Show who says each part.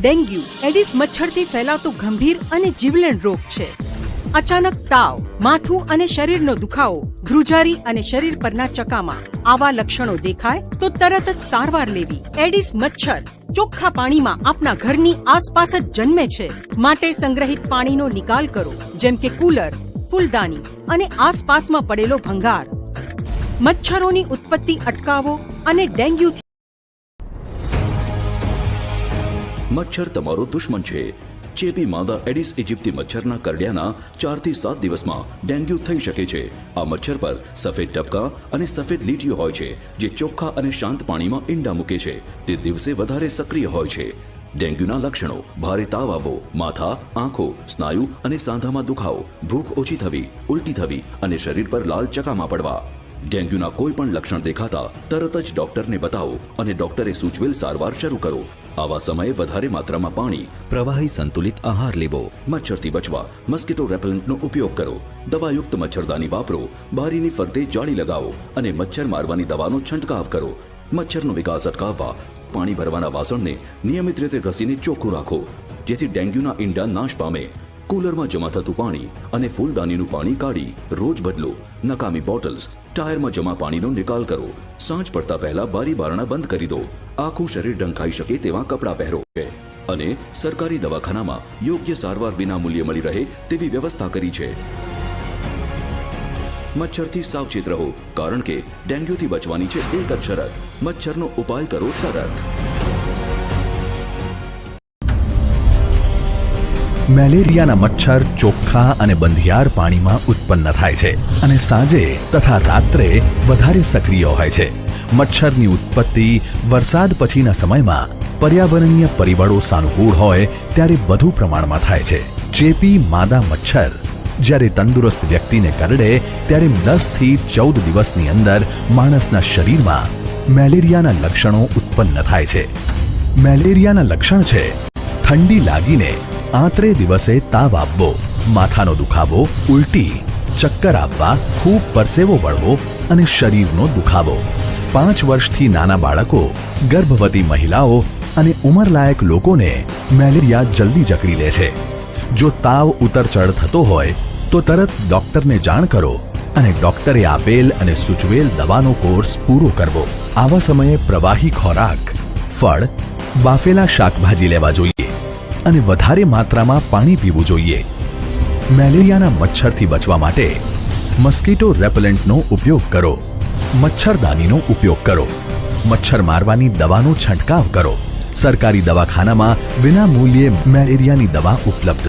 Speaker 1: Dengue, Aedes મચ્છરથી ફેલાતો ગંભીર અને જીવલેણ રોગ છે. અચાનક તાવ, માથું અને શરીરનો દુખાવો, ધ્રુજારી અને શરીર પરના ચકામા. આવા લક્ષણો દેખાય તો તરત જ સારવાર લેવી. એડિસ મચ્છર ચોખ્ખા પાણીમાં આપણા ઘરની આસપાસ જ જન્મે છે. માટે સંગ્રહિત પાણીનો નિકાલ કરો, જેમ કે કુલર, ફૂલદાની અને આસપાસમાં પડેલો ભંગાર. મચ્છરોની ઉત્પત્તિ અટકાવો અને ડેન્ગ્યુથી
Speaker 2: મચ્છર તમારો દુશ્મન છે. ચેપી માદા એડિસ ઇજિપ્તી મચ્છરના કરડિયાના ચારથી સાત દિવસમાં ડેન્ગ્યુ થઈ શકે છે. આ મચ્છર પર સફેદ ટપકા અને સફેદ લીટીઓ હોય છે, જે ચોખ્ખા અને શાંત પાણીમાં ઈંડા મૂકે છે. તે દિવસે વધારે સક્રિય હોય છે. ડેન્ગ્યુના લક્ષણો, ભારે તાવ આવવો, માથા, આંખો, સ્નાયુ અને સાંધામાં દુખાવો, ભૂખ ઓછી થવી, ઉલટી થવી અને શરીર પર લાલ ચકામા પડવા. ડેન્ગ્યુના કોઈ પણ લક્ષણ દેખાતા તરત જ ડોક્ટરને બતાવો અને ડોક્ટરે સૂચવેલ સારવાર શરૂ કરો. આવા સમયે વધારે માત્રામાં પાણી, પ્રવાહી સંતુલિત આહાર લેવો, મચ્છરથી બચવા, મસ્કીટો રેપેલન્ટનો ઉપયોગ કરો, દવાયુક્ત મચ્છરદાની વાપરો, બારીની ફરતે જાળી લગાવો અને મચ્છર મારવાની દવાનો છંટકાવ કરો. મચ્છરનો વિકાસ અટકાવવા, પાણી ભરવાના વાસણને નિયમિત રીતે ઘસીને ચોખ્ખું રાખો, જેથી ડેન્ગ્યુના ઈંડા નાશ પામે. કુલરમાં જમા થતું પાણી અને ફૂલદાનીનું પાણી કાઢી રોજ બદલો. નકામી બોટલ્સ, ટાયરમાં જમા પાણીનો નિકાલ કરો. સાંજ પડતા પહેલા બારી બારણા બંધ કરી દો. આખું શરીર ઢંકાઈ શકે તેવા કપડાં પહેરો. અને સરકારી દવાખાનામાં યોગ્ય સારવાર વિના મૂલ્યે મળી રહે તેવી વ્યવસ્થા કરી છે. મચ્છરથી સાવચેત રહો, કારણ કે ડેન્ગ્યુથી બચવાની છે એક જ શરત. મચ્છરનો ઉપાય કરો તરત.
Speaker 3: મેલેરિયાના મચ્છર, ચોખ્ખા અને બંધિયાર પાણીમાં ઉત્પન્ન થાય છે અને સાંજે તથા રાત્રે વધારે સક્રિય હોય છે. મચ્છરની ઉત્પત્તિ વરસાદ પછીના સમયમાં પર્યાવરણીય પરિબળો સાનુકૂળ હોય ત્યારે વધુ પ્રમાણમાં થાય છે. ચેપી માદા મચ્છર જ્યારે તંદુરસ્ત વ્યક્તિને કરડે ત્યારે દસથી ચૌદ દિવસની અંદર માણસના શરીરમાં મેલેરિયાના લક્ષણો ઉત્પન્ન થાય છે. મેલેરિયાના લક્ષણ છે ઠંડી લાગીને આંતરે દિવસે તાવ આવવો માથાનો દુખાવો, ઉલટી, ચક્કર આવવા ખૂબ પરસેવો વળવો અને શરીરનો દુખાવો. પાંચ વર્ષથી નાના બાળકો, ગર્ભવતી મહિલાઓ અને ઉંમરલાયક લોકોને મેલેરિયા જલ્દી જકડી લે છે. જો તાવ ઉતરચડ થતો હોય, તો તરત ડોક્ટરને જાણ કરો અને ડોક્ટરે આપેલ અને સૂચવેલ દવાનો કોર્સ પૂરો કરવો. આવા સમયે પ્રવાહી ખોરાક, ફળ, બાફેલા શાકભાજી લેવા જોઈએ. અને વધારે માત્રામાં પાણી પીવું જોઈએ. મેલેરિયાના મચ્છરથી બચવા માટે મસ્કીટો રેપેલન્ટનો ઉપયોગ કરો. મચ્છરદાનીનો ઉપયોગ કરો. મચ્છર મારવાની દવાનો છંટકાવ કરો. સરકારી દવાખાનામાં વિના મૂલ્યે મેલેરિયાની દવા ઉપલબ્ધ